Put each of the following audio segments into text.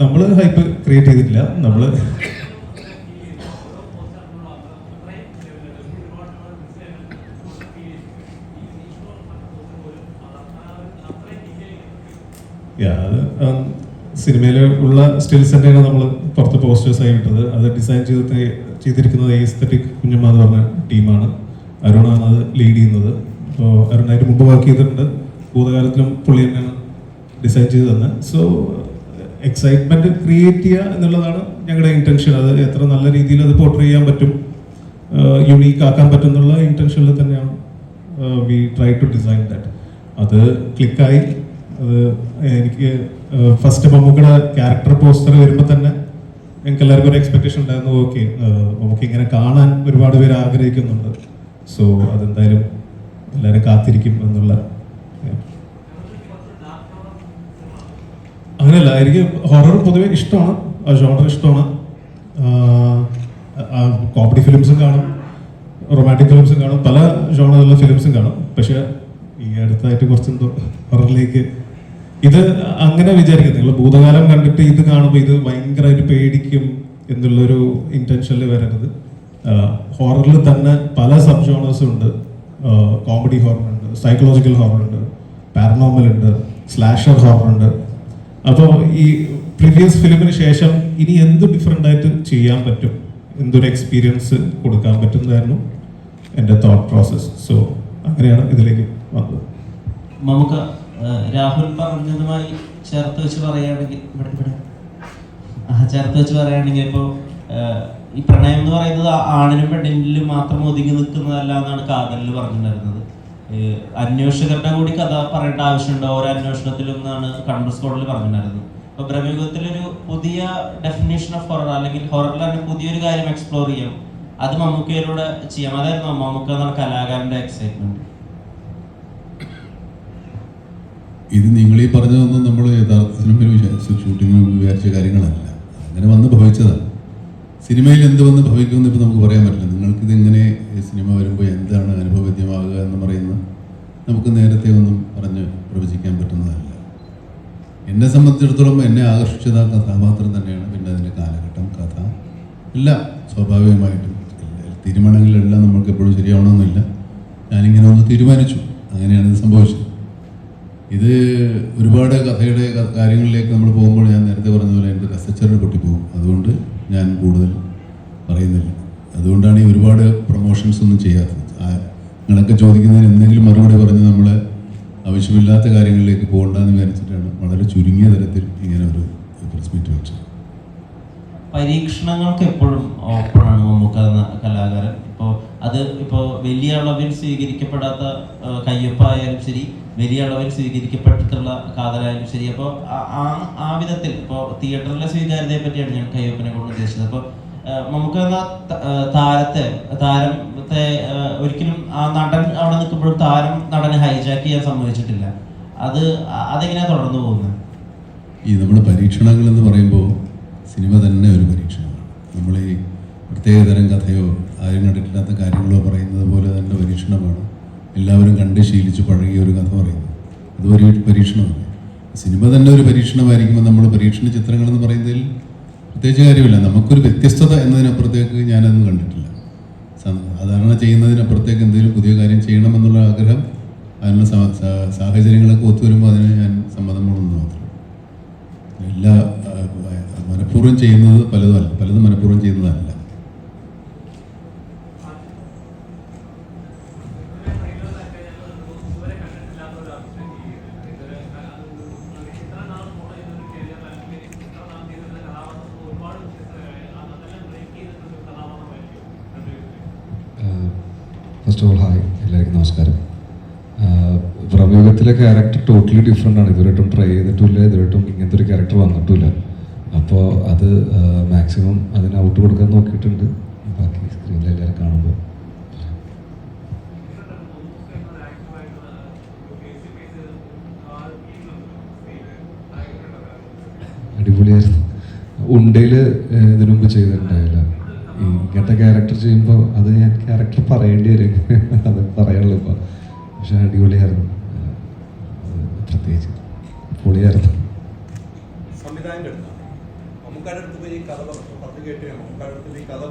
നമ്മൾ hype create ചെയ്തിട്ടില്ല. നമ്മൾ അത് സിനിമയിൽ ഉള്ള സ്റ്റിൽസ് തന്നെയാണ് നമ്മൾ പുറത്ത് പോസ്റ്റേഴ്സ് ആയി ഇട്ടത്. അത് ഡിസൈൻ ചെയ്ത് ചെയ്തിരിക്കുന്നത് എസ്തറ്റിക് കുഞ്ഞമ്മ എന്ന് പറഞ്ഞ ടീമാണ് അരുണാണ് അത് ലീഡ് ചെയ്യുന്നത്. അപ്പോൾ അരുണായിട്ട് മുമ്പ് വർക്ക് ചെയ്തിട്ടുണ്ട്. ഭൂതകാലത്തിലും പുള്ളി തന്നെയാണ് ഡിസൈൻ ചെയ്ത് തന്നെ സോ എക്സൈറ്റ്മെന്റ് ക്രിയേറ്റ് ചെയ്യുക എന്നുള്ളതാണ് ഞങ്ങളുടെ ഇന്റൻഷൻ അത് എത്ര നല്ല രീതിയിൽ അത് പോർട്രേ ചെയ്യാൻ പറ്റും യുണീക്ക് ആക്കാൻ പറ്റും എന്നുള്ള ഇന്റൻഷനിൽ തന്നെയാണ് we try to design that അത് ക്ലിക്കായി അത് എനിക്ക് ഫസ്റ്റ് മമ്മൂക്കയുടെ ക്യാരക്ടർ പോസ്റ്റർ വരുമ്പോൾ തന്നെ ഞങ്ങൾക്ക് എല്ലാവർക്കും ഒരു എക്സ്പെക്ടേഷൻ ഉണ്ടായിരുന്നു ഓക്കെ നമുക്ക് ഇങ്ങനെ കാണാൻ ഒരുപാട് പേര് ആഗ്രഹിക്കുന്നുണ്ട്. സോ അതെന്തായാലും എല്ലാവരും കാത്തിരിക്കും എന്നുള്ള അങ്ങനെയല്ല എനിക്ക് ഹൊറർ പൊതുവെ ഇഷ്ടമാണ്. ജോണർ ഇഷ്ടമാണ്. കോമഡി ഫിലിംസും കാണും. റൊമാന്റിക് ഫിലിംസും കാണും. പല ജോണറുള്ള ഫിലിംസും കാണും. പക്ഷെ ഈ അടുത്തായിട്ട് കുറച്ച് എന്തോ ഹൊററിലേക്ക് ഇത് അങ്ങനെ വിചാരിക്കും നിങ്ങൾ ഭൂതകാലം കണ്ടിട്ട് ഇത് കാണുമ്പോൾ ഇത് ഭയങ്കരമായിട്ട് പേടിക്കും എന്നുള്ളൊരു ഇന്റൻഷനിൽ വരരുത്. ഹൊററിൽ തന്നെ പല സബ് ജോണേഴ്സും ഉണ്ട് കോമഡി ഹൊറർ ഉണ്ട് സൈക്കോളജിക്കൽ ഹൊറർ ഉണ്ട് പാരനോമൽ ഉണ്ട് സ്ലാഷർ ഹൊറർ ഉണ്ട്. അപ്പോൾ ഈ പ്രീവിയസ് ഫിലിമിന് ശേഷം ഇനി എന്ത് ഡിഫറെന്റ് ആയിട്ട് ചെയ്യാൻ പറ്റും? എന്തൊരു എക്സ്പീരിയൻസ് കൊടുക്കാൻ പറ്റുന്നതായിരുന്നു എന്റെ തോട്ട് പ്രോസസ് സോ അങ്ങനെയാണ് ഇതിലേക്ക് വന്നത്. നമുക്ക് രാഹുൽ പറഞ്ഞതുമായി ചേർത്ത് വെച്ച് പറയുകയാണെങ്കിൽ ഇവിടെ ഇവിടെ. ചേർത്ത് വെച്ച് പറയുകയാണെങ്കിൽ ഇപ്പോൾ ഈ പ്രണയം എന്ന് പറയുന്നത് ആണിനും പെണ്ണിനും മാത്രം ഒതുങ്ങി നിൽക്കുന്നതല്ല എന്നാണ് കാതലിൽ പറഞ്ഞിട്ടുണ്ടായിരുന്നത്. അന്വേഷകരുടെ കൂടി കഥ പറയേണ്ട ആവശ്യമുണ്ടോ? ഓരോ അന്വേഷണത്തിലും എന്നാണ് കണ്ടർ സ്കോഡിൽ പറഞ്ഞിട്ടുണ്ടായിരുന്നത്. അപ്പൊ ബ്രഹ്മയുഗത്തിലൊരു പുതിയ ഡെഫിനേഷൻ ഓഫ് ഹൊറർ അല്ലെങ്കിൽ ഹൊററിൽ തന്നെ പുതിയൊരു കാര്യം എക്സ്പ്ലോർ ചെയ്യാം. അത് മമ്മൂക്കയിലൂടെ ചെയ്യാം. അതായിരുന്നു മമ്മൂക്ക എന്ന കലാകാരന്റെ എക്സൈറ്റ്മെന്റ് ഇത് നിങ്ങൾ ഈ പറഞ്ഞതൊന്നും നമ്മൾ യഥാർത്ഥ സിനിമയിൽ വിചാരിച്ച ഷൂട്ടിങ്ങിന് വിചാരിച്ച കാര്യങ്ങളല്ല. അങ്ങനെ വന്ന് ഭവിച്ചതാണ്. സിനിമയിൽ എന്ത് വന്ന് ഭവിക്കുമെന്ന് ഇപ്പോൾ നമുക്ക് പറയാൻ പറ്റില്ല. നിങ്ങൾക്കിത് എങ്ങനെ സിനിമ വരുമ്പോൾ എന്താണ് അനുഭവവേദ്യമാകുക എന്ന് പറയുന്നത് നമുക്ക് നേരത്തെ ഒന്നും പറഞ്ഞ് പ്രവചിക്കാൻ പറ്റുന്നതല്ല. എന്നെ സംബന്ധിച്ചിടത്തോളം എന്നെ ആകർഷിച്ചത് ആ കഥാപാത്രം തന്നെയാണ് പിന്നെ അതിന്റെ കാലഘട്ടം കഥ. എല്ലാം സ്വാഭാവികമായിട്ടും തീരുമാനങ്ങളെല്ലാം നമുക്ക് എപ്പോഴും ശരിയാവണമെന്നില്ല. ഞാനിങ്ങനെ ഒന്ന് തീരുമാനിച്ചു. അങ്ങനെയാണ് ഇത് സംഭവിച്ചത്. ഇത് ഒരുപാട് കഥയുടെ കാര്യങ്ങളിലേക്ക് നമ്മൾ പോകുമ്പോൾ ഞാൻ പറഞ്ഞ പോലെ എന്റെ കസച്ചറിന് പൊട്ടിപ്പോകും അതുകൊണ്ട് ഞാൻ കൂടുതൽ പറയുന്നില്ല അതുകൊണ്ടാണ് ഈ ഒരുപാട് പ്രൊമോഷൻസ് ഒന്നും ചെയ്യാത്തത് ആ, നിങ്ങളൊക്കെ ചോദിക്കുന്നതിന് എന്തെങ്കിലും മറുപടി പറഞ്ഞ് നമ്മൾ ആവശ്യമില്ലാത്ത കാര്യങ്ങളിലേക്ക് പോകണ്ടെന്ന് വിചാരിച്ചിട്ടാണ് വളരെ ചുരുങ്ങിയ തരത്തിൽ ഇങ്ങനെ ഒരു പ്രസ് മീറ്റ് വെച്ചത് പരീക്ഷണങ്ങൾക്ക് എപ്പോഴും ഓപ്പണാണ് മമ്മൂക്ക എന്ന കലാകാരൻ ഇപ്പോൾ അത് ഇപ്പോൾ വലിയ അളവിൽ സ്വീകരിക്കപ്പെടാത്ത കയ്യൊപ്പായാലും ശരി വലിയ അളവിൽ സ്വീകരിക്കപ്പെട്ടിട്ടുള്ള കാതലായാലും ശരി. അപ്പോൾ ആ ആ വിധത്തിൽ ഇപ്പോൾ തിയേറ്ററിലെ സ്വീകാര്യതയെ പറ്റിയാണ് ഞാൻ കയ്യൊപ്പനെ കൊണ്ട് ഉദ്ദേശിച്ചത്. അപ്പോൾ നമുക്ക് താരത്തെ താരത്തെ ഒരിക്കലും ആ നടൻ അവിടെ നിൽക്കുമ്പോഴും താരം നടനെ ഹൈജാക്ക് ചെയ്യാൻ സംഭവിച്ചിട്ടില്ല അത് അതെങ്ങനെയാണ് അതെങ്ങനെയാ തുടർന്നു പോകുന്നത്? ഈ നമ്മുടെ പരീക്ഷണങ്ങൾ എന്ന് പറയുമ്പോൾ സിനിമ തന്നെ ഒരു പരീക്ഷണമാണ് നമ്മൾ ഈ പ്രത്യേകതരം കഥയോ ആരും കണ്ടിട്ടില്ലാത്ത കാര്യങ്ങളോ പറയുന്നത് പോലെ തന്നെ പരീക്ഷണമാണ്. എല്ലാവരും കണ്ട് ശീലിച്ച് പഴകിയ ഒരു കഥ പറയുന്നത്. അത് ഒരു പരീക്ഷണമാണ് സിനിമ തന്നെ ഒരു പരീക്ഷണമായിരിക്കുമ്പോൾ നമ്മൾ പരീക്ഷണ ചിത്രങ്ങൾ എന്ന് പറയുന്നതിൽ പ്രത്യേകിച്ച് കാര്യമില്ല. നമുക്കൊരു വ്യത്യസ്തത എന്നതിനപ്പുറത്തേക്ക് ഞാനതൊന്നും കണ്ടിട്ടില്ല. സാധാരണ ചെയ്യുന്നതിനപ്പുറത്തേക്ക് എന്തെങ്കിലും പുതിയ കാര്യം ചെയ്യണമെന്നുള്ള ആഗ്രഹം അതിനുള്ള സാഹചര്യങ്ങളൊക്കെ ഒത്തുവരുമ്പോൾ അതിന് ഞാൻ സമ്മതം മാത്രം. എല്ലാ മനഃപൂർവം ചെയ്യുന്നത് പലതുമല്ല പലതും മനഃപൂർവം ചെയ്യുന്നതല്ല. നമസ്കാരം. പ്രമേഹത്തിലെ ക്യാരക്ടർ ടോട്ടലി ഡിഫറെന്റ് ആണ്. ഇതുവരെയായിട്ടും ട്രൈ ചെയ്തിട്ടില്ല. ഇതുവരെയായിട്ടും ഇങ്ങനത്തെ ഒരു ക്യാരക്ടർ വന്നിട്ടില്ല. അപ്പോൾ അത് മാക്സിമം അതിന് ഔട്ട് കൊടുക്കാൻ നോക്കിയിട്ടുണ്ട്. ബാക്കി സ്ക്രീനിൽ എല്ലാവരും കാണുമ്പോൾ. അടിപൊളിയായിരുന്നു. ഉണ്ടയിൽ ഇതിനു മുമ്പ് ചെയ്തിട്ടുണ്ടായില്ല. ഇങ്ങനത്തെ ക്യാരക്ടർ ചെയ്യുമ്പോൾ അത് ഞാൻ ക്യാരക്ടർ പറയേണ്ടി വരും. അത് പറയാനുള്ളൂ ഇപ്പോൾ പക്ഷെ അടിപൊളിയായിരുന്നു. പ്രത്യേകിച്ച് പൊളിയായിരുന്നു. ഈ കഥ കഥ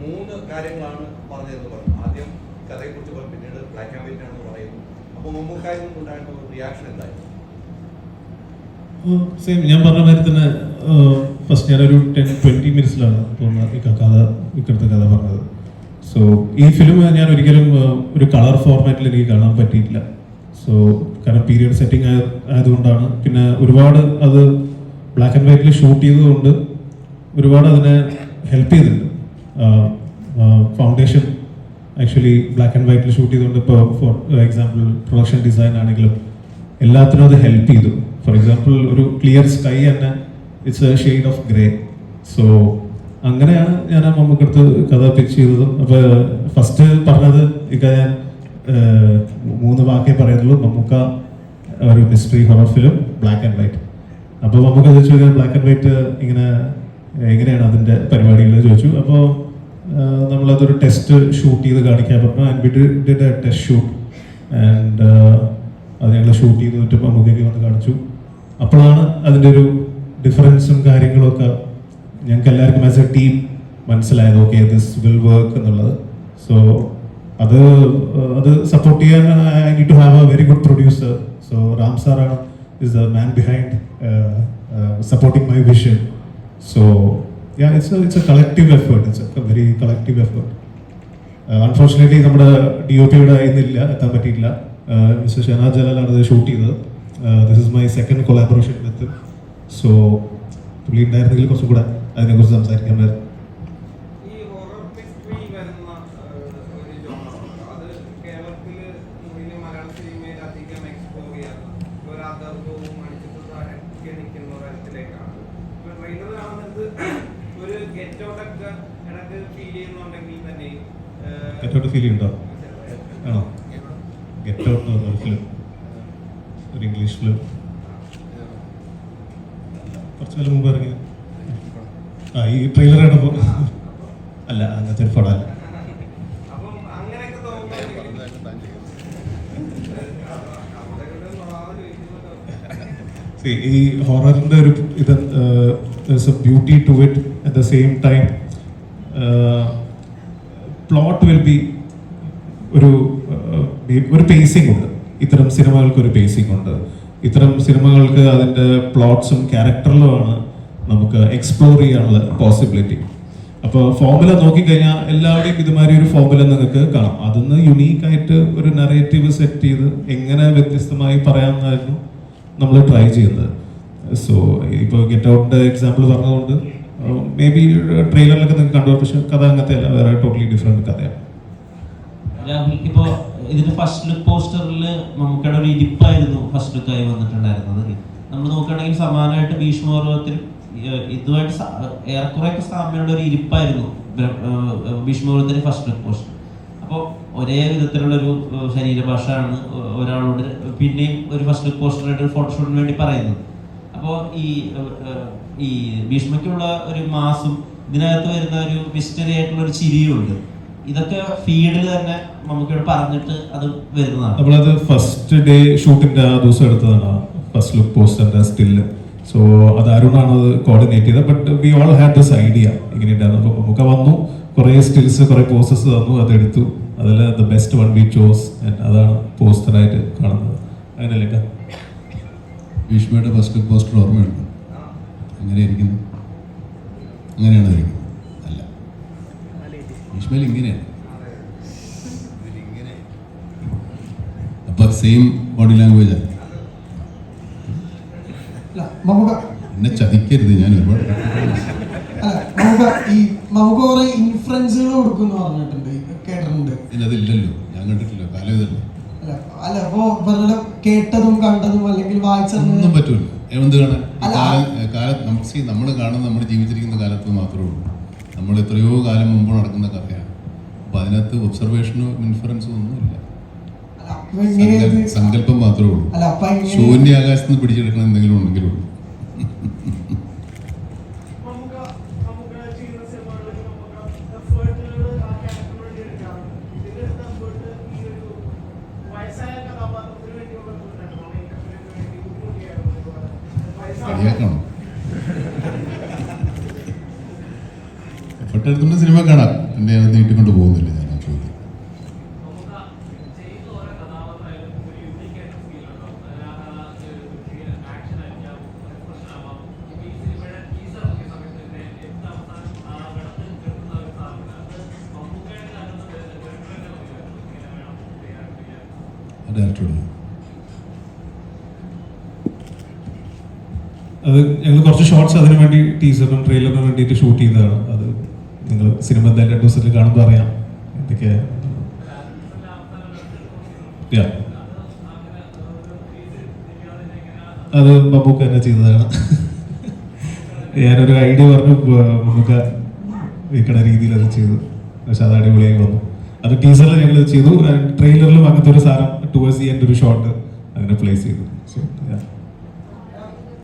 മൂന്ന് കാര്യങ്ങളാണ് പറഞ്ഞതെന്ന് പറഞ്ഞു. ആദ്യം കഥയെക്കുറിച്ച് പിന്നീട് ബ്ലാക്ക് ആൻഡ് വൈറ്റ് ആണെന്ന് പറയുന്നു. അപ്പോൾ മമ്മൂക്കായിൽ നിന്നുണ്ടായിരുന്ന ഒരു റിയാക്ഷൻ എന്തായിരുന്നു? സെയിം ഞാൻ പറഞ്ഞ മാതിരി തന്നെ ഫസ്റ്റ് ഞാനൊരു ടെൻ ട്വന്റി മിനിറ്റ്സിലാണ് തോന്നുന്നത് ഈ കഥ ഇക്കടുത്ത കഥ പറഞ്ഞത്. സോ ഈ ഫിലിം ഞാൻ ഒരിക്കലും ഒരു കളർ ഫോർമാറ്റിൽ എനിക്ക് കാണാൻ പറ്റിയിട്ടില്ല. സോ കാരണം പീരിയഡ് സെറ്റിംഗ് ആയതുകൊണ്ടാണ്. പിന്നെ ഒരുപാട് അത് ബ്ലാക്ക് ആൻഡ് വൈറ്റിൽ ഷൂട്ട് ചെയ്തതുകൊണ്ട് ഒരുപാട് അതിനെ ഹെൽപ്പ് ചെയ്തിട്ടുണ്ട്. ഫൗണ്ടേഷൻ ആക്ച്വലി ബ്ലാക്ക് ആൻഡ് വൈറ്റിൽ ഷൂട്ട് ചെയ്തുകൊണ്ട് ഇപ്പോൾ ഫോർ എക്സാമ്പിൾ പ്രൊഡക്ഷൻ ഡിസൈൻ ആണെങ്കിലും എല്ലാത്തിനും അത് ഹെൽപ്പ് ചെയ്തു. ഫോർ എക്സാമ്പിൾ ഒരു ക്ലിയർ സ്കൈ തന്നെ it's a shade of grey so അങ്ങനെയാണ് ഞാൻ ആ മമ്മൂക്കടുത്ത് കഥ പിച്ച് ചെയ്തതും. അപ്പോൾ ഫസ്റ്റ് പറഞ്ഞത് ഇക്ക ഞാൻ മൂന്ന് വാക്കേ പറയുന്നുള്ളൂ. മമ്മൂക്ക ഒരു mystery horror film black and white അപ്പോൾ മമ്മൂക്ക ചോദിച്ചു ബ്ലാക്ക് ആൻഡ് വൈറ്റ് ഇങ്ങനെ എങ്ങനെയാണ് അതിന്റെ പരിപാടികൾ ചോദിച്ചു. അപ്പോൾ നമ്മളതൊരു ടെസ്റ്റ് ഷൂട്ട് ചെയ്ത് കാണിക്കാൻ പറഞ്ഞു. And we did a test shoot and അത് ഞങ്ങൾ ഷൂട്ട് ചെയ്ത് വിട്ട് മമ്മൂക്കൊക്കെ വന്ന് കാണിച്ചു. അപ്പോഴാണ് അതിന്റെ ഒരു ഡിഫറൻസും കാര്യങ്ങളൊക്കെ ഞങ്ങൾക്ക് എല്ലാവർക്കും ആസ് എ ടീം മനസ്സിലായത്. ഓക്കെ ദിസ് വിൽ വർക്ക് എന്നുള്ളത്. സോ അത് അത് സപ്പോർട്ട് ചെയ്യാൻ I need to have a very good producer so Ram സാറാണ് is the man behind supporting my vision so yeah it's it's a collective effort it's a very collective effort unfortunately നമ്മുടെ D O പിയുടെ ഇന്നില്ല എത്താൻ പറ്റിയില്ല mister ഷനാദ് ജലാലാണ് ഇത് shoot ചെയ്തത്. This is my second collaboration with so പുള്ളി ഉണ്ടായിരുന്നെങ്കിൽ കുറച്ചും കൂടെ അതിനെക്കുറിച്ച് സംസാരിക്കാമായിരുന്നു. ഒരു ഗെറ്റ് ഔട്ടൊക്കെ ഇടയ്ക്ക് ഫീൽ ചെയ്യുന്നുണ്ടെങ്കിൽ തന്നെ ഏഹ്, ഗെറ്റ് ഔട്ട് ഫീൽ ചെയ്യുന്നുണ്ടോ ആണോ ഗെറ്റ് ഔട്ട് എന്ന് പറഞ്ഞ ഫിലിം ഫിലിം കുറച്ച് കാലം മുമ്പ് ഇറങ്ങി ആ ഈ ട്രെയിലർ കണ്ടപ്പോൾ അല്ല അങ്ങനത്തെ ഒരു പടമല്ല. ഈ ഹൊററിന്റെ ഒരു ഇത് beauty to it at the same time plot will be ഒരു ഒരു പേസിംഗ് ഉണ്ട്. ഇത്തരം സിനിമകൾക്ക് ഒരു പേസിംഗ് ഉണ്ട്. ഇത്തരം സിനിമകൾക്ക് അതിന്റെ പ്ലോട്ട്സും ക്യാരക്ടറിലുമാണ് നമുക്ക് എക്സ്പ്ലോർ ചെയ്യാനുള്ള പോസിബിലിറ്റി അപ്പോൾ ഫോമുല നോക്കിക്കഴിഞ്ഞാൽ എല്ലാവരുടെയും ഇതുമാതിരി ഒരു ഫോമുല നിങ്ങൾക്ക് കാണാം. അതിന്ന് യുണീക്കായിട്ട് ഒരു നറേറ്റീവ് സെറ്റ് ചെയ്ത് എങ്ങനെ വ്യത്യസ്തമായി പറയാമെന്നായിരുന്നു നമ്മൾ ട്രൈ ചെയ്യുന്നത്. സോ ഇപ്പോൾ ഗെറ്റ് ഔട്ടിന്റെ എക്സാമ്പിൾ പറഞ്ഞതുകൊണ്ട് മേ ബി ട്രെയിലറിലൊക്കെ നിങ്ങൾക്ക് കണ്ടു പക്ഷേ കഥ അങ്ങനത്തെ അല്ല വേറെ ടോട്ടലി ഡിഫറെന്റ് കഥയാണ്. ഇപ്പോൾ ഇപ്പോ ഇതിന്റെ ഫസ്റ്റ് ലുക്ക് പോസ്റ്ററിൽ മമ്മൂക്കയുടെ ഒരു ഇരിപ്പായിരുന്നു ഫസ്റ്റ് ലുക്കായി വന്നിട്ടുണ്ടായിരുന്നത്. നമ്മൾ നോക്കുകയാണെങ്കിൽ സമാനമായിട്ട് ഭീഷ്മപർവത്തിൽ ഇതുമായിട്ട് ഏറെക്കുറെയൊക്കെ സാമ്യമുള്ള ഒരു ഇരിപ്പായിരുന്നു ഭീഷ്മപർവത്തിന്റെ ഫസ്റ്റ് ലുക്ക് പോസ്റ്റർ അപ്പോൾ ഒരേ വിധത്തിലുള്ള ഒരു ശരീരഭാഷ ഒ- ഒരാളോട് പിന്നെയും ഒരു ഫസ്റ്റ് ലുക്ക് പോസ്റ്ററായിട്ട് ഫോട്ടോഷൂട്ടിന് വേണ്ടി പറയുന്നത്. അപ്പോൾ ഈ ഈ ഭീഷ്മയ്ക്കുള്ള ഒരു മാസം ഇതിനകത്ത് വരുന്ന ഒരു മിസ്റ്ററി ആയിട്ടുള്ള ഒരു ചിരിയും ഉണ്ട്. ഇതൊക്കെ ഫീൽഡിൽ തന്നെ നമുക്കിവിടെ പറഞ്ഞിട്ട് അത് വരുന്നതാണ്. നമ്മളത് ഫസ്റ്റ് ഡേ ഷൂട്ടിന്റെ ആ ദിവസം എടുത്തതാണ്. ഫസ്റ്റ് ലുക്ക് പോസ്റ്ററിന്റെ സ്റ്റില്ല് സോ അത് അരുണാണ് അത് കോർഡിനേറ്റ് ചെയ്തത്. But we all had this idea ഇങ്ങനെയുണ്ടായിരുന്നു. അപ്പോൾ നമുക്ക് വന്നു. കുറേ സ്റ്റിൽസ് കുറേ പോസ്റ്റേഴ്സ് തന്നു. അതെടുത്തു. അതിൽ the best one we chose അതാണ് പോസ്റ്ററായിട്ട് കാണുന്നത്. അങ്ങനെയല്ലേ? ഭീഷ്മയുടെ ഫസ്റ്റ് പോസ്റ്റർ ഓർമ്മയുണ്ട്? അങ്ങനെ ഇരിക്കുന്നു അങ്ങനെയാണ് ഇരിക്കുന്നത് ഭീഷ്മയിൽ ഇങ്ങനെയാണ്. അപ്പൊ സെയിം ബോഡി ലാംഗ്വേജ് ആണ് എന്നെ ചതിക്കരുത് ഞാൻ ഒരുപാട്. ഈ നമുക്ക് കുറെ ഇൻഫ്ലുവൻസുകൾ കൊടുക്കും പറഞ്ഞിട്ടുണ്ട് കേട്ടിട്ടുണ്ട്. അതില്ലല്ലോ. ഞാൻ കണ്ടിട്ടില്ല. കാലം ഇതല്ലേ? അല്ല അപ്പോ ഇവരുടെ കേട്ടതും കണ്ടതും അല്ലെങ്കിൽ വായിച്ചറിഞ്ഞതും പറ്റൂല. എന്ത് കാണാൻ കാലം നമ്മൾ കാണുന്ന നമ്മൾ ജീവിച്ചിരിക്കുന്ന കാലത്ത് മാത്രമേ ഉള്ളൂ. നമ്മൾ എത്രയോ കാലം മുമ്പ് നടക്കുന്ന കഥയാണ്. അപ്പൊ അതിനകത്ത് ഒബ്സർവേഷനോ ഇൻഫറൻസോ ഒന്നുമില്ല സങ്കല്പം മാത്രമേ ഉള്ളൂ. ശൂന്യ ആകാശത്ത് നിന്ന് പിടിച്ചെടുക്കണം എന്തെങ്കിലും ഉണ്ടെങ്കിലും ഉള്ളൂ. കളിയാക്കണം. തൊട്ടടുത്തുള്ള സിനിമ കാണാം. എന്റെ അത് നീട്ടിക്കൊണ്ട് പോകുന്നില്ല ഞാൻ ആ ചോദ്യം. അത് ഞങ്ങൾ കുറച്ച് ഷോർട്സ് അതിനു വേണ്ടി ടീസറിനും ട്രെയിലറിനും വേണ്ടിയിട്ട് ഷൂട്ട് ചെയ്തതാണ്. അത് നിങ്ങൾ സിനിമ എന്തായാലും രണ്ട് ദിവസത്തിൽ കാണുമ്പോൾ അറിയാം. എന്തൊക്കെ അത് മമ്മൂക്ക തന്നെ ചെയ്തതാണ്. ഞാനൊരു ഐഡിയ പറഞ്ഞു മമ്മൂക്ക വെക്കണ രീതിയിൽ അത് ചെയ്തു. പക്ഷെ അത് അടിപൊളിയായി വന്നു. അത് ടീസറിൽ ഞങ്ങൾ ചെയ്തു. ട്രെയിലറിലും അങ്ങനത്തെ ഒരു സാധനം ടുവേഴ്സ് ചെയ്യേണ്ട ഒരു ഷോട്ട് അങ്ങനെ പ്ലേസ് ചെയ്തു. സോ